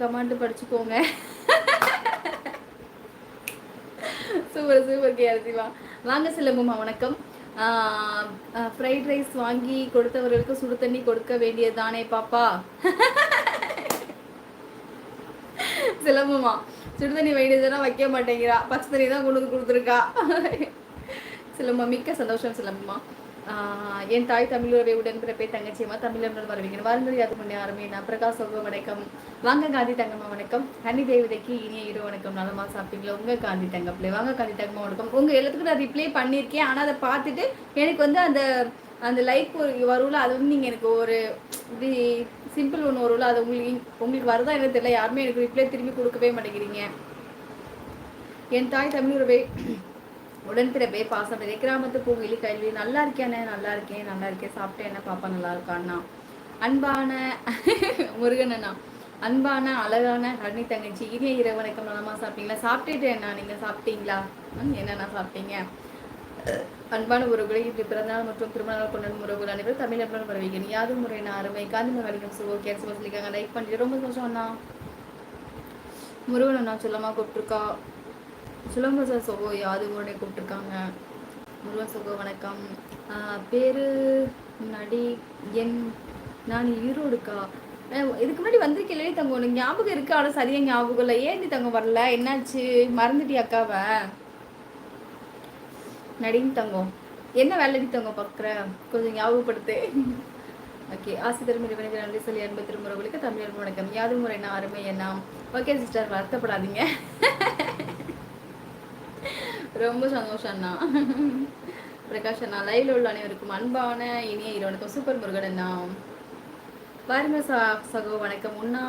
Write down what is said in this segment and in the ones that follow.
Comment படிச்சுக்கோங்க. Super super K வாங்க சிலம்புமா வணக்கம். ஃப்ரைட் ரைஸ் வாங்கி கொடுத்தவர்களுக்கு சுடு தண்ணி கொடுக்க வேண்டியது தானே பாப்பா? சிலம்புமா சுடு தண்ணி வேண்டியதுனா வைக்க மாட்டேங்கிறா. பச்சை தண்ணி தான் கொண்டு வந்து கொடுத்துருக்கா. சிலம்பா மிக்க சந்தோஷம் சிலம்புமா என் தாய் தமிழுரை உடன்பிறப்பே தங்கச்சியமா தமிழர்கள் வருவீங்க வாருங்கள் யாது முன்னே ஆரம்பி நான் பிரகாஷ் சொல்வ வணக்கம். வாங்க காந்தி தங்கம்மா வணக்கம். ஹனி தேவதைக்கு இனிய இரு வணக்கம். நலமா சாப்பிட்டீங்களா? உங்க காந்தி தங்கப்பிள்ளை வாங்க காந்தி தங்கம்மா வணக்கம். உங்க எல்லாத்துக்கும் நான் ரிப்ளை பண்ணியிருக்கேன். ஆனால் அதை பார்த்துட்டு எனக்கு வந்து அந்த அந்த லைக் வரும்ல அது வந்து நீங்க எனக்கு ஒரு இப்படி சிம்பிள் ஒன்று வரும்ல அது உங்களுக்கு உங்களுக்கு வருதா எனக்கு தெரியல. யாருமே எனக்கு ரிப்ளை திரும்பி கொடுக்கவே மாட்டேங்கிறீங்க. என் தாய் தமிழுறவே உடன்பிறப்பே பாசம். இதே கிராமத்து பூவிலி கல்வி நல்லா இருக்கேனே நல்லா இருக்கேன் நல்லா இருக்கேன் சாப்பிட்டேன் என்ன பாப்பா நல்லா இருக்கான்னா? அன்பான முருகன் அண்ணா அன்பான அழகான ஹரணி தங்கச்சி இனிய இரவு வணக்கம். நலமா சாப்பிட்டீங்களா? சாப்பிட்டுட்டு என்ன நீங்க சாப்பிட்டீங்களா? என்னென்ன சாப்பிட்டீங்க? அன்பான உறவுகளை இப்படி பிறந்தநாள் மற்றும் திருமணநாள் கொண்டாடும் உறவுகள் அனைவரும் தமிழ் எப்படி யாரும் முறை நான் அருமை. காந்தி வரைக்கும் சுகோ கேர் சொல்லியிருக்காங்க. லைக் பண்ணிட்டு ரொம்ப சந்தோஷம் அண்ணா. முருகன் அண்ணா சொல்லமா கூப்பிட்டுருக்கா? சுலம்ப சார் சகோ யாது உடனே கூப்பிட்டுருக்காங்க? முருகா சகோ வணக்கம். ஆஹ் பேரு நடி என் நான் ஈரோடுக்கா? இதுக்கு முன்னாடி வந்திருக்கேன் தங்க உனக்கு ஞாபகம் இருக்கு? ஆனால் சரியா ஞாபகம் இல்லை. ஏன் தங்க வரல? என்னாச்சு? மறந்துட்டியா அக்காவை? நடின் தங்கம். என்ன வேலை தங்கம் பார்க்குற? கொஞ்சம் ஞாபகப்படுத்து. ஓகே. ஆசி திருமதி இறைவனுக்கு நன்றி சொல்லி அன்பு திருமுறைகளுக்கு தமிழர் வணக்கம். யாது முறை நான் அருமை என்ன ஓகே சிஸ்டர். வருத்தப்படாதீங்க. ரொம்ப சந்தோஷம் அண்ணா பிரகாஷ் அண்ணா லைவ்ல உள்ள அனைவருக்கும் அன்பான இனிய இரவனுக்கும் சூப்பர் முருகன் அண்ணா. பாருங்க சா சகோ வணக்கம். உண்ணா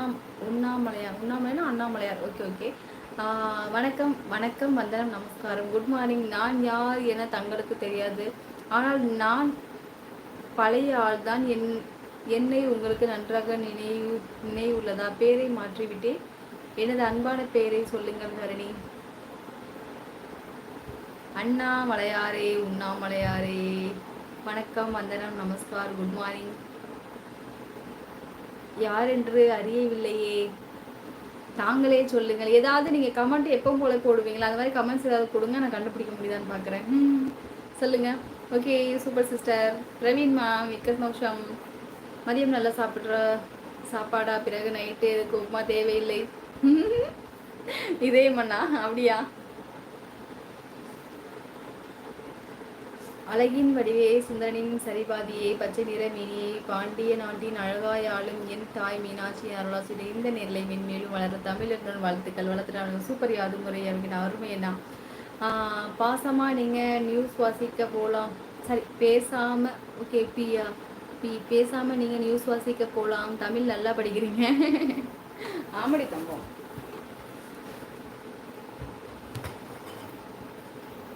உண்ணாமலையார் உண்ணாமலைனா அண்ணாமலையார். Okay okay. வணக்கம் வணக்கம் வந்தனம் நமஸ்காரம். குட் மார்னிங் நான் யார் என தங்களுக்கு தெரியாது. ஆனால் நான் பழைய ஆள்தான். என் என்னை உங்களுக்கு நன்றாக நினைவு நினைவுள்ளதா? பேரை மாற்றிவிட்டேன். எனது அன்பான பெயரை சொல்லுங்கள் ஹரணி அண்ணாமலையாரே உண்ணாமலையாரே. வணக்கம் வந்தனம் நமஸ்கார் குட் மார்னிங் யார் என்று அறியவில்லையே. தாங்களே சொல்லுங்கள். ஏதாவது நீங்கள் கமெண்ட் எப்போ போல போடுவீங்களா? அந்த மாதிரி கமெண்ட்ஸ் ஏதாவது கொடுங்க நான் கண்டுபிடிக்க முடியுதான்னு பார்க்குறேன். சொல்லுங்கள் okay super sister Praveen ma'am மிக்க சந்தோஷம். மதியம் நல்லா சாப்பிட்ற சாப்பாடா? பிறகு நைட்டு உப்புமா? தேவையில்லை. இதே மண்ணா? அப்படியா? அழகின் வடிவே சுந்தரனின் சரிபாதியே பச்சை நிற மீனியை பாண்டிய நாட்டின் அழகாய் ஆளும் என் தாய் மீனாட்சி அருளாசிரி இந்த நெல்லை மென்மேலும் வளர தமிழ் என்றும் வாழ்த்துக்கள். வளர்த்துட்டாங்க சூப்பர் யாது முறை அவங்க அருமை என்ன? ஆஹ் பாசமா நீங்க நியூஸ் வாசிக்க போலாம். சரி பேசாம ஓகே பியா பி பேசாம நீங்க நியூஸ் வாசிக்க போலாம். தமிழ் நல்லா படிக்கிறீங்க. ஆமடி தம்பம்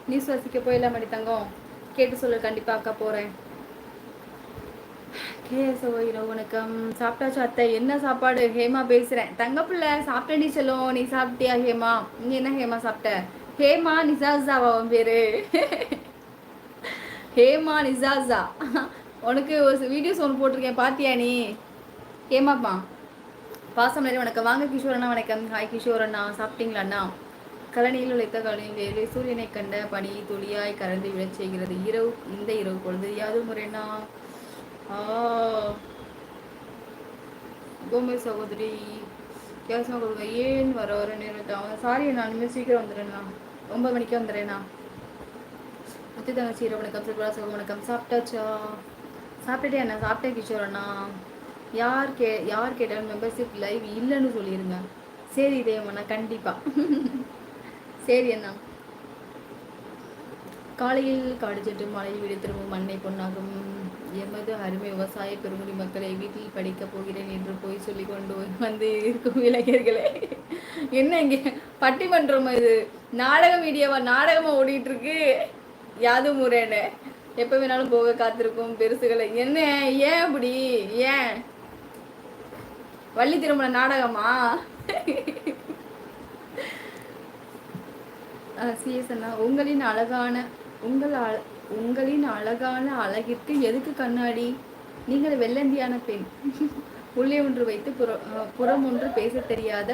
நியூஸ் வாசிக்க போயிடலாம் மடி தங்கம்? கேட்டு சொல்லு கண்டிப்பா அக்கா போறேன். கேசோ இரவு வணக்கம். சாப்பிட்டாச்சு அத்தை? என்ன சாப்பாடு? ஹேமா பேசுறேன். தங்கப்பிள்ளை சாப்பிட்ட நீ செல்லும். நீ சாப்பிட்டியா ஹேமா? நீ என்ன ஹேமா சாப்பிட்ட? ஹேமா நிசாசாவா உன் பேரு? ஹேமா நிசாசா. உனக்கு ஒரு வீடியோஸ் ஒன்று போட்டிருக்கேன். பாத்தியா நீ? ஹேமாப்பா. பாசம் நிறைய வணக்கம். வாங்க கிஷோர் அண்ணா வணக்கம். ஹாய் கிஷோர் அண்ணா. சாப்பிட்டீங்களா அண்ணா கலனியில் உழைத்த கலனியில் வேலை சூரியனை கண்ட பனி துளியாய் கறந்து விழச் செய்கிறது. இரவு இந்த இரவு பொழுது யாது முறைனா? ஆ. கோமை சகோதரி கேசமா கொடுங்க ஏன் வர வர நேரம் சாரி நான் இனிமேல் சீக்கிரம் வந்துடுறேண்ணா ஒன்பது மணிக்கே வந்துடுறேண்ணா முத்து தங்கச்சி இரவு வணக்கம். சிறுபா சிவ வணக்கம். சாப்பிட்டாச்சா? சாப்பிட்டுட்டே அண்ணா சாப்பிட்டேன் கிஷோர் அண்ணா யார் கே யார் கேட்டாலும் மெம்பர்ஷிப் லைவ் இல்லைன்னு சொல்லிடுங்க சரி தேவண்ணா கண்டிப்பாக சரி அண்ணா. காலையில் காடு சென்று மாலையில் வீடு திரும்பும் மண்ணை பொன்னாகும். எமது அருமை விவசாய பெருங்குடி மக்களை வீட்டில் படிக்கப் போகிறேன் என்று போய் சொல்லி கொண்டு வந்து இருக்கும் இளைஞர்களே. என்ன இங்கே பட்டிமன்றம் இது? நாடக வீடியோவா நாடகமா ஓடிட்டு இருக்கு யாது முறைன்னு எப்ப வேணாலும் போக காத்திருக்கும் பெருசுகளை. என்ன? ஏன் அப்படி? ஏன்? வள்ளி திருமண நாடகமா? சிஎஸ் உங்களின் அழகான உங்கள் அழ உங்களின் அழகான அழகிற்கு எதுக்கு கண்ணாடி? நீங்கள் வெள்ளந்தியான பெண். உள்ளே ஒன்று வைத்து புற புறம் ஒன்று பேச தெரியாத